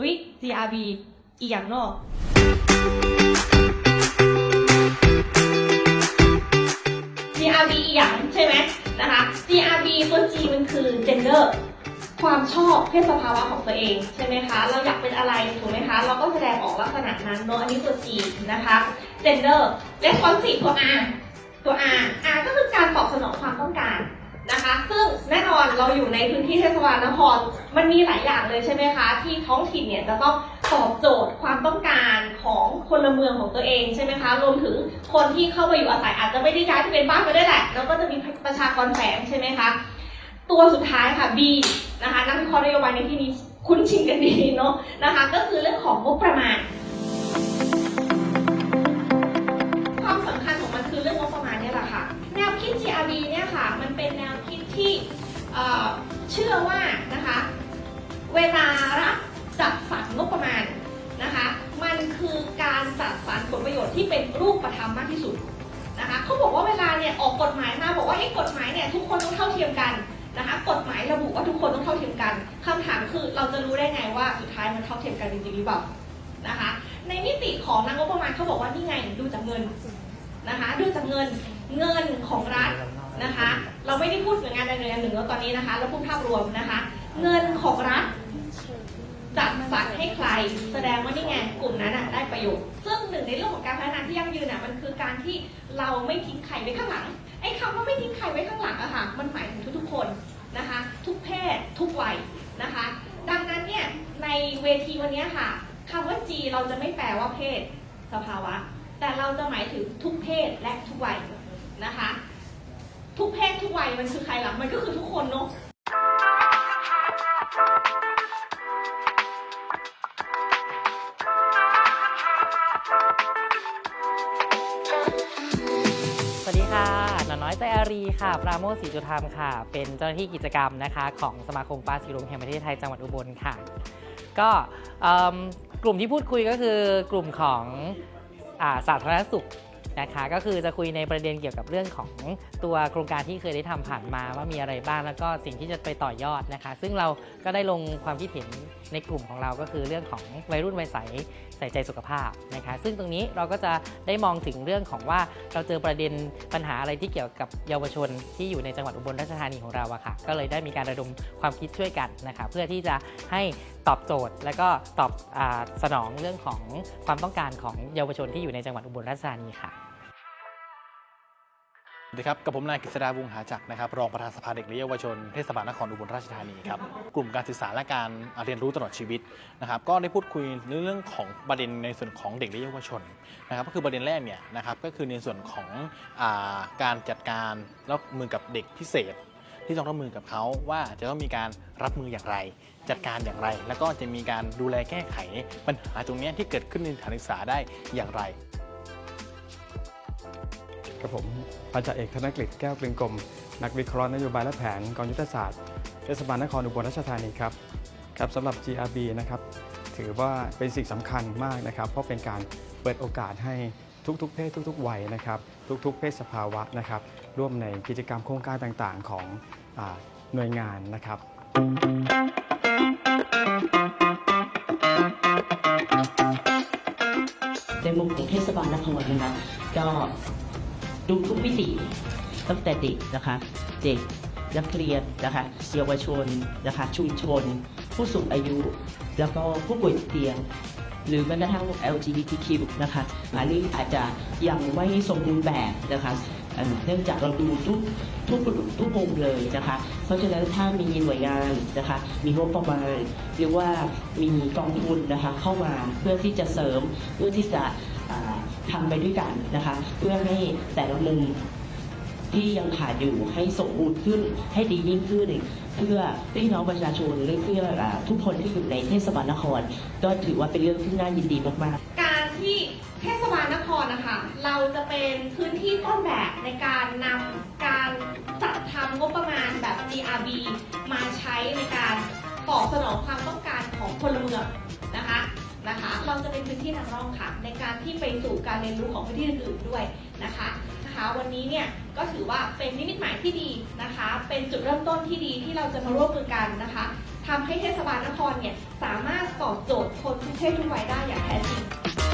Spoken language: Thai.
เฮ้ย GRB อีกอย่างเนอะ GRB อีกอย่างใช่ไหมนะคะ GRB ตัว G มันคือ gender ความชอบเพศสภาวะของตัวเองใช่ไหมคะ เราอยากเป็นอะไรถูกไหมคะ เราก็แสดงออกลักษณะนั้นเนอะอันนี้ตัว G นะคะ gender responsive ตัว R ตัว R R ก็คือการตอบสนองความต้องการ นะคะ ซึ่งแน่นอนเราอยู่ในพื้นที่เทศบาลนคร มันมีหลายอย่างเลยใช่ไหมคะ ที่ท้องถิ่นเนี่ยจะต้องตอบโจทย์ความต้องการของคนละเมืองของตัวเองใช่ไหมคะ รวมถึงคนที่เข้ามาอยู่อาศัยอาจจะไม่ได้ย้ายที่เป็นบ้านไปได้แหละ แล้วก็จะมีประชากรแฝงใช่ไหมคะ ตัวสุดท้ายค่ะ B นะคะนักวิเคราะห์นโยบายในที่นี้คุ้นชินกันดีเนาะนะคะ ก็คือเรื่องของงบประมาณ ที่เป็นรูปธรรมมากที่สุดนะคะเขาบอกว่าเวลาเนี่ยออกกฎหมายมาบอกว่าไอ้กฎหมายเนี่ยทุกคนต้องเท่าเทียมกันนะคะกฎหมายระบุว่าทุกคนต้องเท่าเทียมกันคำถามคือเราจะรู้ได้ไงว่าสุดท้ายมันเท่าเทียมกันจริงๆหรือเปล่านะคะในมิติของนักงบประมาณเขาบอกว่านี่ไงดูจากเงินนะคะดูจากเงินเงินของรัฐนะคะ เราไม่ได้พูดหน่วยงานใดหน่วยงานหนึ่งแล้วตอนนี้นะคะ เราพูดภาพรวมนะคะ เงินของรัฐ ให้ใคร แสดงว่านี่ไงกลุ่มนั้นน่ะได้ประโยชน์ซึ่งหนึ่งในเรื่องของการพัฒนาที่ยั่งยืนน่ะมันคือการที่เราไม่ทิ้งใครไว้ข้างหลังไอ้คำว่าไม่ทิ้งใครไว้ข้างหลังอะค่ะมันหมายถึงทุกๆคนนะคะ ทุกเพศทุกวัยนะคะ ดังนั้นเนี่ยในเวทีวันนี้ค่ะคำว่า G เราจะไม่แปลว่าเพศสภาวะ แต่เราจะหมายถึงทุกเพศและทุกวัยนะคะ ทุกเพศทุกวัยมันคือใครล่ะมันก็คือทุกคนเนาะ หนอน้อยใจอารีค่ะ ปราโมทศรีจุธรรมค่ะ เป็นเจ้าหน้าที่กิจกรรมนะคะ ของสมาคมปลาสีรุ้งแห่งประเทศไทยจังหวัดอุบลค่ะ ก็กลุ่มที่พูดคุยก็คือกลุ่มของอาสาธารณสุข นะคะก็คือจะคุยในประเด็นเกี่ยวกับเรื่องของตัวโครงการที่เคยได้ทำผ่านมาว่ามีอะไรบ้างแล้วก็สิ่งที่จะไปต่อยอดนะคะ ซึ่งเราก็ได้ลงความคิดเห็นในกลุ่มของเราก็คือเรื่องของวัยรุ่นวัยใสใส่ใจสุขภาพนะคะ ซึ่งตรงนี้เราก็จะได้มองถึงเรื่องของว่าเราเจอประเด็นปัญหาอะไรที่เกี่ยวกับเยาวชนที่อยู่ในจังหวัดอุบลราชธานีของเราอะค่ะ ก็เลยได้มีการระดมความคิดช่วยกันนะคะ เพื่อที่จะให้ตอบโจทย์ และก็ตอบอสนองเรื่องของความต้องการของเยาวชนที่อยู่ในจังหวัดอุบลราชธานีค่ะ สวัสดีครับกับผมนายกฤษดาวงหาจักรนะครับรองประธานสภาเด็กและเยาวชนเทศบาลนครอุบลราชธานีครับกลุ่มการศึกษาและการเรียนรู้ตลอดชีวิตนะครับก็ได้พูดคุยในเรื่องของประเด็นในส่วนของเด็กและเยาวชนนะครับก็คือประเด็นแรกเนี่ยนะครับก็คือในส่วนของอาการจัดการรับมือกับเด็กพิเศษ ที่ต้องรับมือกับเขาว่าจะต้องมีการรับมืออย่างไร จัดการอย่างไร แล้วก็จะมีการดูแลแก้ไขปัญหาตรงนี้ที่เกิดขึ้นในสถานศึกษาได้อย่างไร กับผมพันจ่าเอกธนกฤษแก้วกลึงกลม นักวิเคราะห์นโยบายและแผนกองยุทธศาสตร์เทศบาลนครอุบลราชธานีครับครับสำหรับ GRB นะครับถือว่าเป็นสิ่งสำคัญมากนะครับ เพราะเป็นการเปิดโอกาสให้ทุกๆ เพศทุก ๆ วัยนะครับ ทุก ๆ เพศสภาวะนะครับ ร่วมในกิจกรรมโครงการต่างๆ ของอหน่วยงานนะครับในมุมของเทศบาลนครนะคะก็ ดูทุกมิติตั้งแต่เด็กนะคะ เด็กนักเรียนนะคะเยาวชนนะคะชุมชน ผู้สูงอายุ แล้วก็ผู้ป่วยติดเตียง หรือแม้กระทั่ง LGBTQ นะคะอันนี้อาจจะยังไม่สมบูรณ์แบบนะคะเนื่องจากเราดูทุกทุกทุกมุมเลยนะคะ เพราะฉะนั้นถ้ามีหน่วยงานนะคะ มีงบประมาณหรือว่ามีกองทุนนะคะเข้ามาเพื่อที่จะเสริมเพื่อที่จะ อ่าทำไปด้วยกันนะคะ เพื่อให้แต่ละมุมที่ยังขาดอยู่ให้สมบูรณ์ขึ้นให้ดียิ่งขึ้น เพื่อพี่น้องประชาชนหรือเพื่ออทุกคนที่อยู่ในเทศบาลนคร ก็ถือว่าเป็นเรื่องที่น่ายินดีมากๆ การที่เทศบาลนครนะคะเราจะเป็นพื้นที่ต้นแบบในการนำการจัดทำงบประมาณแบบ GRB มาใช้ในการตอบสนองความต้องการของพลเมืองนะคะ นะคะ เราจะเป็นพื้นที่นำร่องค่ะ ในการที่ไปสู่การเรียนรู้ของพื้นที่อื่นๆด้วยนะคะนะคะ วันนี้เนี่ยก็ถือว่าเป็นนิมิตหมายที่ดีนะคะ เป็นจุดเริ่มต้นที่ดีที่เราจะมาร่วมมือกันนะคะททำให้เทศบาลนครเนี่ยสามารถตอบโจทย์คนทุกเพศทุกวัยได้อย่างแท้จริง